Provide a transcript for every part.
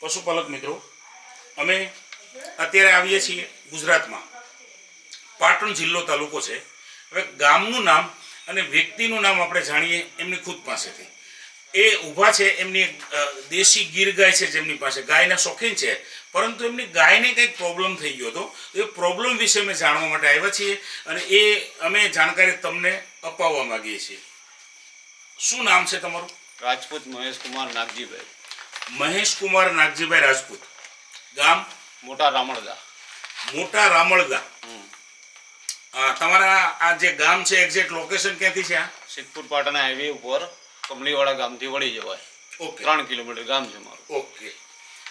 પશુપાલક મિત્રો, અમે અત્યારે આવીએ છીએ ગુજરાતમાં. પાટણ જિલ્લો તાલુકો છે. હવે ગામનું નામ અને વ્યક્તિનું નામ આપણે જાણીએ એમની ખુદ પાસેથી. એ ઊભા છે, એમની એક દેશી ગીર ગાય છે જેમની પાસે. ગાયના શોખીન છે, પરંતુ એમની ગાયને કંઈક પ્રોબ્લેમ થઈ ગયો હતો. એ પ્રોબ્લેમ વિશે અમે જાણવા માટે આવ્યા છીએ અને એ અમે જાણકારી તમને અપાવવા માગીએ છીએ. શું નામ છે તમારું? રાજપૂત મહેશ કુમાર નાગજીભાઈ. મહેશ કુમાર નાગજીભાઈ રાજપૂત. ગામ? મોટા રામળગા મોટા રામળગા તમારા આ જે ગામ છે એક્ઝેક્ટ લોકેશન ક્યાંથી છે આ? સિદ્ધપુર પાટણ હાઈવે ઉપર કમલીવાડા ગામથી વળી જવાય. ઓકે. ત્રણ કિલોમીટર ગામ છે મારું. ઓકે.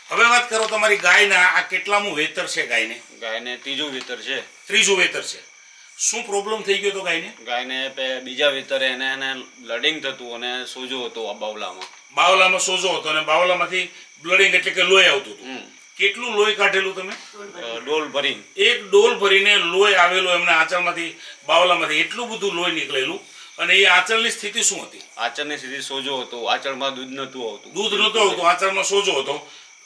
હવે વાત કરો તમારી ગાયના આ કેટલામું વેતર છે ગાયને? ગાયને ત્રીજું વેતર છે. ત્રીજું વેતર છે. શું પ્રોબ્લેમ થઈ ગયો તો ગાયને? ગાયને બીજા વિતરે એને એને બ્લડિંગ થતું અને સોજો હતો બાવલામાં. બાવલામાં સોજો હતો અને બાવલામાંથી બ્લડિંગ એટલે કે લોહી આવતું હતું. કેટલું લોહી કાઢેલું તમે? ડોલ ભરીને. એક ડોલ ભરીને લોહી આવેલું એમના આંચળમાંથી બાવલામાંથી એટલું બધું લોહી નીકળેલું. અને એ આંચળની સ્થિતિ શું હતી? આચરની સ્થિતિ સોજો હતો. આંચળમાં દૂધ નહોતું આવતું. દૂધ નહોતું આવતું આંચળમાં સોજો હતો.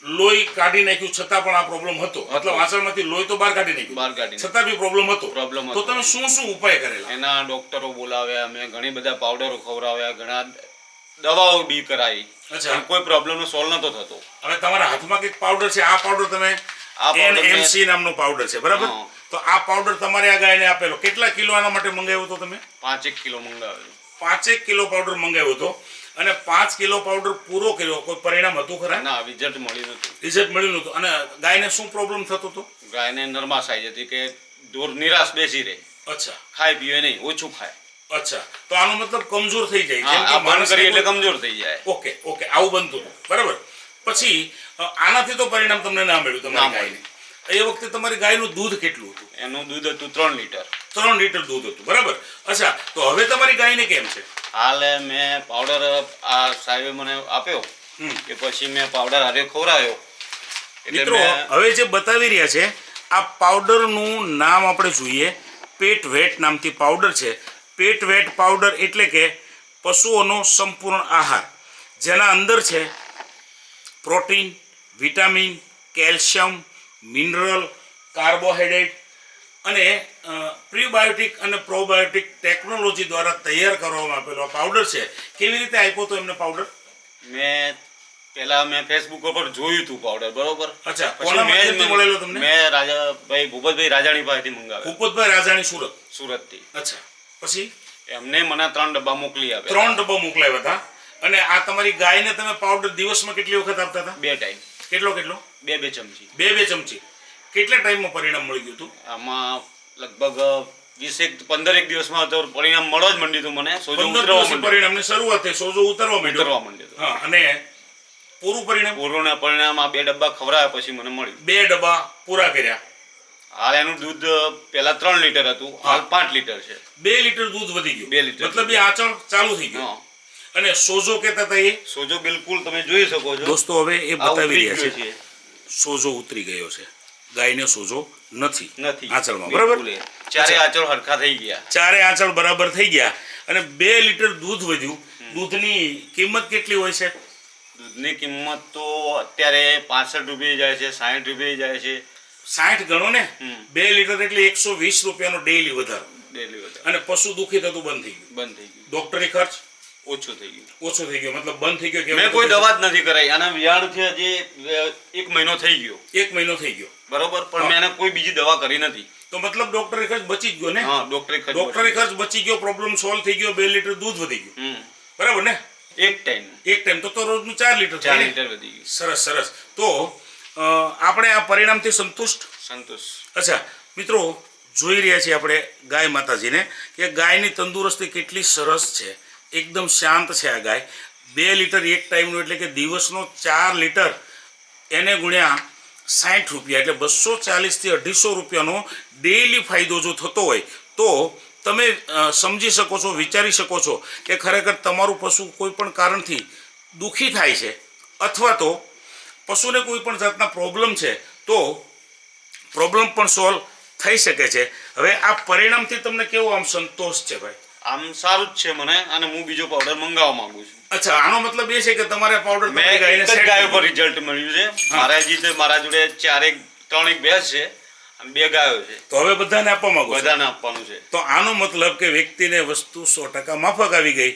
લોહી કાઢી નાખ્યું છતાં પણ આ પ્રોબ્લેમ હતો. મતલબ વાસણમાંથી લોહી તો બહાર કાઢી નાખ્યું. બહાર કાઢી છતાં બી પ્રોબ્લેમ હતો. પ્રોબ્લેમ તો તમે શું શું ઉપાય કરેલા? એના ડોક્ટરો બોલાવ્યા અમે ઘણી બધા પાવડરો ખવડાવ્યા ઘણા દવાઓ બી કરાવી અચ્છા. કોઈ પ્રોબ્લેમ સોલ્વ નતો થતો. હવે તમારા હાથમાં કંઈક પાવડર છે? આ પાવડર તમે એનએમસી નામનો પાવડર છે બરાબર? તો આ પાવડર તમારે આ ગાયને આપેલો. કેટલા કિલો આના માટે મંગાવ્યો હતો તમે? પાંચેક કિલો મંગાવેલું પાંચેક કિલો પાવડર મંગાવ્યો હતો અને પાંચ કિલો પાવડર પૂરો કર્યો. કોઈ પરિણામ હતું ખરા? ના રિઝલ્ટ મળ્યું નતું રિઝલ્ટ મળ્યું નતું અને ગાયને શું પ્રોબ્લેમ થતો હતો? ગાયને નરમાશ આવી જતી કે દૂર નિરાશ બેસી રહે. અચ્છા. ખાય પીવે નહીં ઓછું ખાય. અચ્છા. તો આનો મતલબ કમજોર થઈ જાય. જેમ કે આ કરી એટલે કમજોર થઈ જાય. ઓકે ઓકે આવું બનતું બરાબર. પછી આનાથી તો પરિણામ તમને ના મળ્યું તમારી ગાયને. એ વખતે તમારી ગાયનું દૂધ કેટલું હતું? એનું દૂધ હતું ત્રણ લીટર. ત્રણ લીટર દૂધ હતું બરાબર? અચ્છા તો હવે તમારી ગાયને કેમ છે? હાલે મેં પાવડર આ સાહેબે મને આપ્યો. કે પછી મેં પાવડર હારે ખવડાવ્યો. એટલે મિત્રો હવે જે બતાવી રહ્યા છે આ પાવડરનું નામ આપણે જોઈએ. પેટ વેટ નામથી પાવડર છે. પેટ વેટ પાવડર એટલે કે પશુઓનો સંપૂર્ણ આહાર. જેના અંદર છે protein vitamin calcium mineral carbohydrate અને પ્રીબાયોટિક અને પ્રોબાયોટિક ટેકનોલોજી દ્વારા તૈયાર કરવામાં આપેલો પાવડર છે. કેવી રીતે આપ્યો તો એમને પાવડર? મેં પેલા મેં ફેસબુક ઉપર જોયું હતું પાવડર બરોબર? અચ્છા, કોના મેં માધ્યમથી મળેલો તમને? મેં રાજાભાઈ ભૂપતભાઈ રાજાણી પાસેથી મંગાવ્યો. ભૂપતભાઈ રાજાણી સુરત? સુરતથી. અચ્છા પછી? એમને મને ત્રણ ડબ્બા મોકલી આપ્યા. ત્રણ ડબ્બા મોકલાવ્યા હતા. અને આ તમારી ગાયને તમે પાવડર દિવસમાં કેટલી વખત આપતા હતા? બે ટાઈમ. કેટલો કેટલો? બે બે ચમચી. બે બે ચમચી. કેટલા ટાઈમમાં પરિણામ મળી ગયું હતું? આમાં લગભગ વીસેક પંદરેક દિવસમાં તો પરિણામ મળવા જ માંડ્યું હતું મને. સોજો પંદર ઉતરવા માંડ્યો. પરિણામની શરૂઆત થઈ સોજો ઉતરવા માંડ્યો. ઉતરવા માંડ્યું હા અને પૂરું પરિણામ? પૂરું પરિણામ આ બે ડબ્બા ખવડાવ્યા પછી મને મળ્યું. બે ડબ્બા પૂરા કર્યા. હાલ એનું દૂધ પેલા ત્રણ લીટર હતું. હાલ પાંચ લીટર છે. બે લીટર દૂધ વધી ગયું. બે લીટર. મતલબ એ આચળ ચાલુ થઈ ગયું. અને સોજો કહેતા હતા એ? સોજો બિલકુલ તમે જોઈ શકો છો. દોસ્તો હવે એ બતાવી રહ્યા છે. સોજો ઉતરી ગયો છે. ગાયને સોજો નથી નથી. આંચળમાં બરાબર? ચારે આંચળ હરખા થઈ ગયા. ચારે આંચળ બરાબર થઈ ગયા અને બે લીટર દૂધ વધ્યું. દૂધની કિંમત કેટલી હોય છે? દૂધની કિંમત તો અત્યારે પાસઠ રૂપિયા જાય છે સાઠ રૂપિયા જાય છે. સાઠ ગણો ને? બે લીટર એટલે એકસો વીસ રૂપિયાનો ડેઈલી વધારો. ડેલી વધારે. અને પશુ દુખી થતું બંધ થઈ ગયું. બંધ થઈ ગયું. ડોક્ટરી ખર્ચ? ઓછું થઈ ગયું. ઓછો થઈ ગયો મતલબ બંધ થઈ ગયો કે મેં કોઈ દવા જ નથી કરાઈ. આના વિયાણથી હજી એક મહિનો થઈ ગયો. એક મહિનો થઈ ગયો. બરોબર? પણ મેં એને કોઈ બીજી દવા કરી નથી. તો મતલબ ડોક્ટરે ખર્ચ બચી જ ગયો ને? હા ડોક્ટરે ખર્ચ ડોક્ટરે ખર્ચ બચી ગયો પ્રોબ્લેમ સોલ્વ થઈ ગયો બે લીટર દૂધ વધી ગયું. બરાબર ને? એક ટાઈમ એક ટાઈમ તો તો રોજનું ચાર લીટર ચાર લીટર વધી ગયું. સરસ સરસ. તો આપણે આ પરિણામથી સંતુષ્ટ? સંતુષ્ટ. અચ્છા મિત્રો જોઈ રહ્યા છીએ આપણે ગાય માતાજીને કે ગાયની તંદુરસ્તી કેટલી સરસ છે. એકદમ શાંત છે આ ગાય. બે લીટર એક ટાઈમનું એટલે કે દિવસનો ચાર લીટર એને ગુણ્યા સાઠ રૂપિયા એટલે બસો ચાલીસથી અઢીસો રૂપિયાનો ડેઈલી ફાયદો જો થતો હોય તો તમે સમજી શકો છો, વિચારી શકો છો કે ખરેખર તમારું પશુ કોઈ પણ કારણથી દુઃખી થાય છે અથવા તો પશુને કોઈ પણ જાતના પ્રોબ્લેમ છે તો પ્રોબ્લેમ પણ સોલ્વ થઈ શકે છે. હવે આ પરિણામથી તમને કેવો આમ સંતોષ છે ભાઈ? આમ સારું જ છે મને અને હું બીજો પાવડર મંગાવવા માંગુ છું. અચ્છા આનો મતલબ એ છે કે તમારે પાવડર મેં એક જ set પર રિઝલ્ટ મળ્યું છે. મારા જીતે મારા જોડે ચારેક ત્રણેક ભેંસ છે અને બે ગાયો છે. તો હવે બધાને આપવા માંગો બધાને આપવાનું છે. તો આનો મતલબ કે વ્યક્તિને વસ્તુ સો ટકા માફક આવી ગઈ.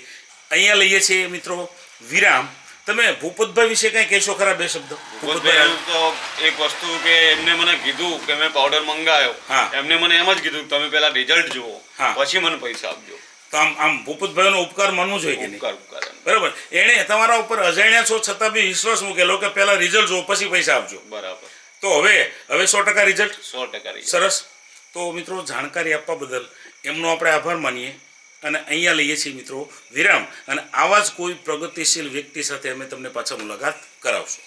અહીંયા લઈએ છીએ મિત્રો વિરામ. તમે ભૂપતભાઈ વિશે કંઈ કહેશો ખરા બે શબ્દ? ભૂપતભાઈ તો એક વસ્તુ કે એમને મને કીધું કે મેં પાવડર મંગાવ્યો. એમને મને એમ જ કીધું કે તમે પેલા રિઝલ્ટ જુઓ. પછી મને પૈસા આપજો. તો આમ આમ ભૂપતભાઈનો ઉપકાર માનવું જોઈએ કે નહીં? ઉપકાર ઉપકાર. બરાબર. એણે તમારા ઉપર અજાણ્યા છો છતાં બી વિશ્વાસ મૂકેલો કે પહેલા રિઝલ્ટ જુઓ પછી પૈસા આપજો. બરાબર. તો હવે હવે સો ટકા રિઝલ્ટ સો ટકા સરસ. તો મિત્રો જાણકારી આપવા બદલ એમનો આપણે આભાર માનીએ અને અહીંયા લઈએ છીએ મિત્રો વિરામ. અને આવા જ કોઈ પ્રગતિશીલ વ્યક્તિ સાથે અમે તમને પાછા મુલાકાત કરાવશું.